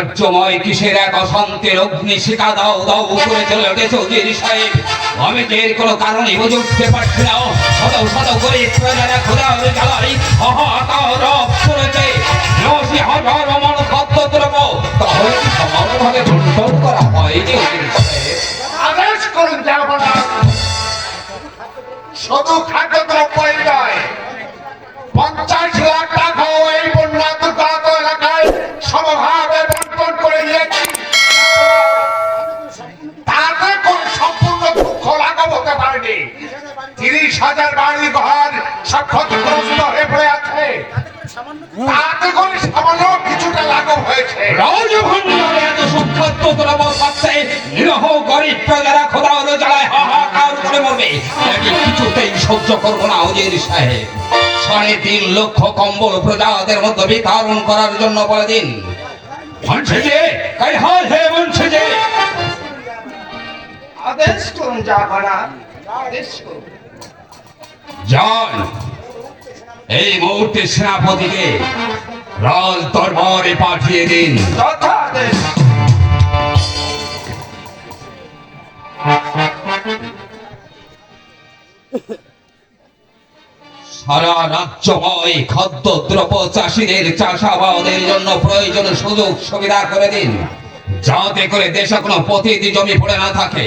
রাজ্যময় কিসের এক অশান্তির অগ্নি? শিখা দাও দাও করে চলে উঠেছে উজির সাহেব। আমি এর কোনো কারণে বুঝে উঠতে পারছি না। শত শত করে প্রজারা খোদা হয়ে জ্বালাই। রব করেছে নশি হাজার অমর খাদ্য দ্রব্য তাহলে কি সমানভাবে বন্টন করা হয়নি উজির সাহেব আদেশ করুন যাব না শুধু খাদ্য হাজার বাড়ি ঘর সব ক্ষতিগ্রস্ত হয়ে পড়ে আছে। তাতে করে সামান্য কিছুটা লাঘব হয়েছে। রাজভণ্ডারে এত সুখাদ্য দ্রব্য পাচ্ছে। নিরহ গরিব প্রজারা খোদা হলো জ্বালায় হাহাকার করে মরবে। একে কিছুতেই সহ্য করব না উজির সাহেব। সাড়ে তিন লক্ষ কম্বল প্রজাদের মধ্যে বিতরণ করার জন্য বলে দিন। বলছে যে কাই হাল হে বলছে আদেশ করুন জাহানা আদেশ করুন। যান এই মুহূর্তে সেনাপতিকে রাজ দরবারে পাঠিয়ে দিন। সারা রাজ্যময় খাদ্য দ্রব্য চাষিদের চাষাবাদের জন্য প্রয়োজন সুযোগ সুবিধা করে দিন। যাতে করে দেশে কোনো প্রতিটি জমি পড়ে না থাকে।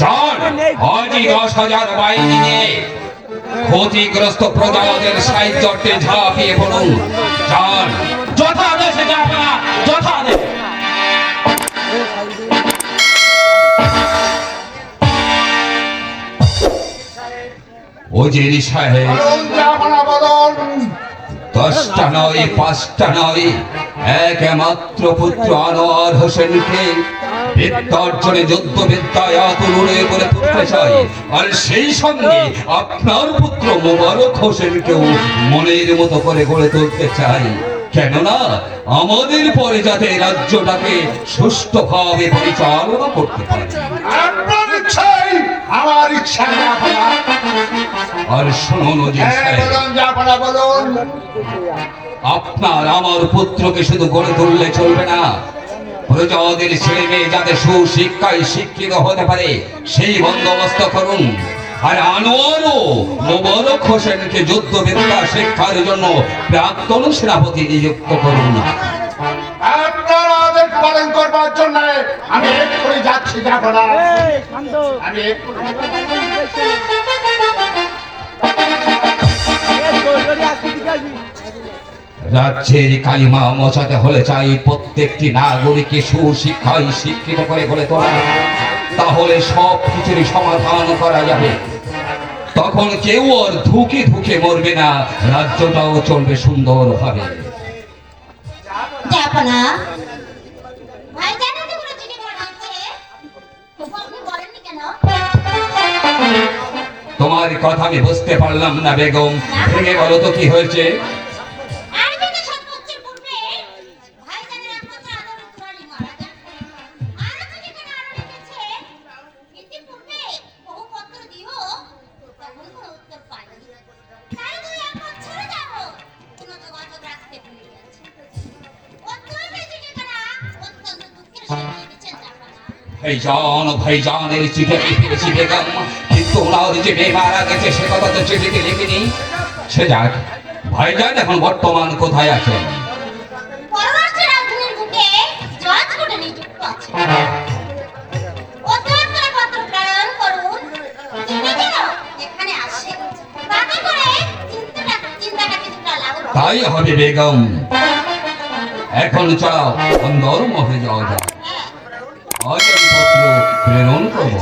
যান আজই দশ হাজার নিয়ে ক্ষতিগ্রস্ত প্রজাদের সাহিত্যে ঝাঁপিয়ে পড়ুন। যান যথাদেশে যাবে না যথাদেশ ওজির সাহেব, দশটা নয়, পাঁচটা নয়, একমাত্র পুত্র আনোয়ার হোসেনকে বিদ্যার্জনে যুদ্ধ বিদ্যায় আতুরে করে তুলতে চাই। আর সেই সঙ্গে আপনার পুত্র মোবারক হোসেনকেও মনের মতো করে গড়ে তুলতে চাই। কেননা আমাদের পরে যাতে রাজ্যটাকে সুষ্ঠুভাবে পরিচালনা করতে পারে। আমার ইচ্ছা আর শুনুন হ্যাঁ আপনার আমার পুত্রকে শুধু গড়ে তুললে চলবে না প্রজাদের ছেলে মেয়ে যাতে সুশিক্ষায় শিক্ষিত হতে পারে সেই বন্দোবস্ত করুন। আর আনোয়ারও মোবারক হোসেনকে যুদ্ধ যুদ্ধবিদ্যা শিক্ষার জন্য প্রাক্তন সেনাপতি নিযুক্ত করুন। আপনার আদেশ পালন করবার জন্য আমি এক্ষুনি যাচ্ছি জাহানা আমি এক্ষুনি রাজ্যের কালিমা মচাতে হলে চাই প্রত্যেকটি নাগরিককে সুশিক্ষায় শিক্ষিত করে গড়ে তোলা। তাহলে সব কিছুরই সমাধান করা যাবে। তখন কেউ আর ধুকে ধুকে মরবে না রাজ্যটাও চলবে সুন্দর কেন তোমার কথা আমি বুঝতে পারলাম না বেগম। ভেঙে বলো তো কি হয়েছে? ভাইজান ভাইজানের চিঠি পেয়েছি বেগম কিন্তু ওনার যে মেয়ে মারা গেছে সে কথা তো চিঠিতে লিখিনি। সে যাক ভাইজান এখন বর্তমান কোথায় আছেন। তাই হবে বেগম। এখন চলাও অন্দর মহে যাওয়া যাক। প্রেরণ করব